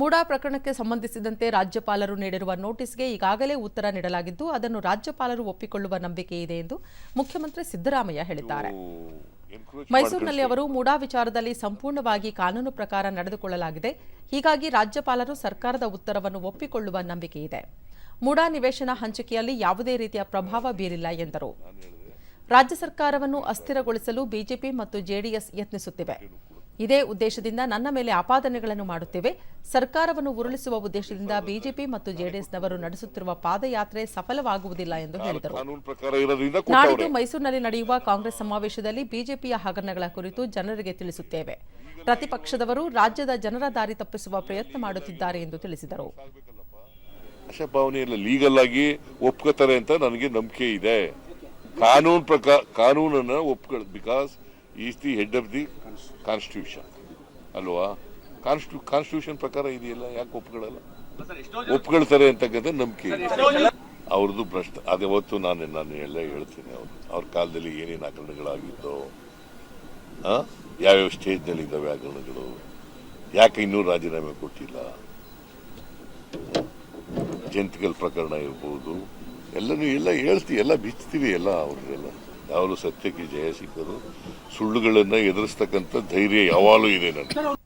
ಮೂಡಾ ಪ್ರಕರಣಕ್ಕೆ ಸಂಬಂಧಿಸಿದಂತೆ ರಾಜ್ಯಪಾಲರು ನೀಡಿರುವ ನೋಟಿಸ್ಗೆ ಈಗಾಗಲೇ ಉತ್ತರ ನೀಡಲಾಗಿದ್ದು ಅದನ್ನು ರಾಜ್ಯಪಾಲರು ಒಪ್ಪಿಕೊಳ್ಳುವ ನಂಬಿಕೆ ಇದೆ ಎಂದು ಮುಖ್ಯಮಂತ್ರಿ ಸಿದ್ದರಾಮಯ್ಯ ಹೇಳಿದ್ದಾರೆ. ಮೈಸೂರಿನಲ್ಲಿ ಅವರು ಮೂಡಾ ವಿಚಾರದಲ್ಲಿ ಸಂಪೂರ್ಣವಾಗಿ ಕಾನೂನು ಪ್ರಕಾರ ನಡೆದುಕೊಳ್ಳಲಾಗಿದೆ. ಹೀಗಾಗಿ ರಾಜ್ಯಪಾಲರು ಸರ್ಕಾರದ ಉತ್ತರವನ್ನು ಒಪ್ಪಿಕೊಳ್ಳುವ ನಂಬಿಕೆ ಇದೆ. ಮೂಡಾ ನಿವೇಶನ ಹಂಚಿಕೆಯಲ್ಲಿ ಯಾವುದೇ ರೀತಿಯ ಪ್ರಭಾವ ಬೀರಿಲ್ಲ ಎಂದರು. ರಾಜ್ಯ ಸರ್ಕಾರವನ್ನು ಅಸ್ಥಿರಗೊಳಿಸಲು ಬಿಜೆಪಿ ಮತ್ತು ಜೆಡಿಎಸ್ ಯತ್ನಿಸುತ್ತಿವೆ. ಇದೇ ಉದ್ದೇಶದಿಂದ ನನ್ನ ಮೇಲೆ ಆಪಾದನೆಗಳನ್ನು ಮಾಡುತ್ತೇವೆ. ಸರ್ಕಾರವನ್ನು ಉರುಳಿಸುವ ಉದ್ದೇಶದಿಂದ ಬಿಜೆಪಿ ಮತ್ತು ಜೆಡಿಎಸ್ನವರು ನಡೆಸುತ್ತಿರುವ ಪಾದಯಾತ್ರೆ ಸಫಲವಾಗುವುದಿಲ್ಲ ಎಂದು ಹೇಳಿದರು. ನಾಡಿದ್ದು ಮೈಸೂರಿನಲ್ಲಿ ನಡೆಯುವ ಕಾಂಗ್ರೆಸ್ ಸಮಾವೇಶದಲ್ಲಿ ಬಿಜೆಪಿಯ ಹಗರಣಗಳ ಕುರಿತು ಜನರಿಗೆ ತಿಳಿಸುತ್ತೇವೆ. ಪ್ರತಿಪಕ್ಷದವರು ರಾಜ್ಯದ ಜನರ ದಾರಿ ತಪ್ಪಿಸುವ ಪ್ರಯತ್ನ ಮಾಡುತ್ತಿದ್ದಾರೆ ಎಂದು ತಿಳಿಸಿದರು. ಲೀಗಲ್ ಆಗಿ ಒಪ್ಕೋತಾರೆ ಅಂತ ನನಗೆ ನಂಬಿಕೆ ಇದೆ. ಕಾನೂನು ಪ್ರಕಾರ ಕಾನೂನನ್ನು ಒಪ್ಕೊಳ್ಳಿ because is the head of the constitution. ಅಲ್ವಾ? ಕಾನ್ಸ್ಟಿಟ್ಯೂ ಕಾನ್ಸ್ಟಿಟ್ಯೂಷನ್ ಪ್ರಕಾರ ಇದೆಯಲ್ಲ? ಯಾಕೆ ಒಪ್ಕೊಳ್ಳಲ್ಲ? ಒಪ್ಕೊಳ್ತಾರೆ ಅಂತಕ್ಕಂಥ ನಂಬಿಕೆ ಅವ್ರದ್ದು ಭ್ರಷ್ಟ ಅದ್ಯಾವತ್ತು ನಾನು ನಾನು ಎಲ್ಲ ಹೇಳ್ತೀನಿ ಅವರು. ಅವ್ರ ಕಾಲದಲ್ಲಿ ಏನೇನು ಹಗರಣಗಳಾಗಿದ್ದೋ? ಯಾವ್ಯಾವ ಸ್ಟೇಜ್ನಲ್ಲಿ ಇದ್ದಾವೆ ಆಕರಣಗಳು? ಯಾಕೆ ಇನ್ನೂ ರಾಜೀನಾಮೆ ಕೊಟ್ಟಿಲ್ಲ? ಜಂತಿಕಲ್ ಪ್ರಕರಣ ಇರ್ಬೋದು. ಎಲ್ಲನೂ ಎಲ್ಲ ಹೇಳ್ತೀವಿ ಎಲ್ಲ ಬಿಚ್ತೀವಿ ಎಲ್ಲ ಅವ್ರಿಗೆಲ್ಲ ಯಾವಾಗಲೂ ಸತ್ಯಕ್ಕೆ ಜಯ ಸಿಕ್ಕರು ಸುಳ್ಳುಗಳನ್ನು ಎದುರಿಸ್ತಕ್ಕಂಥ ಧೈರ್ಯ ಯಾವಾಗಲೂ ಇದೆ ನನಗೆ.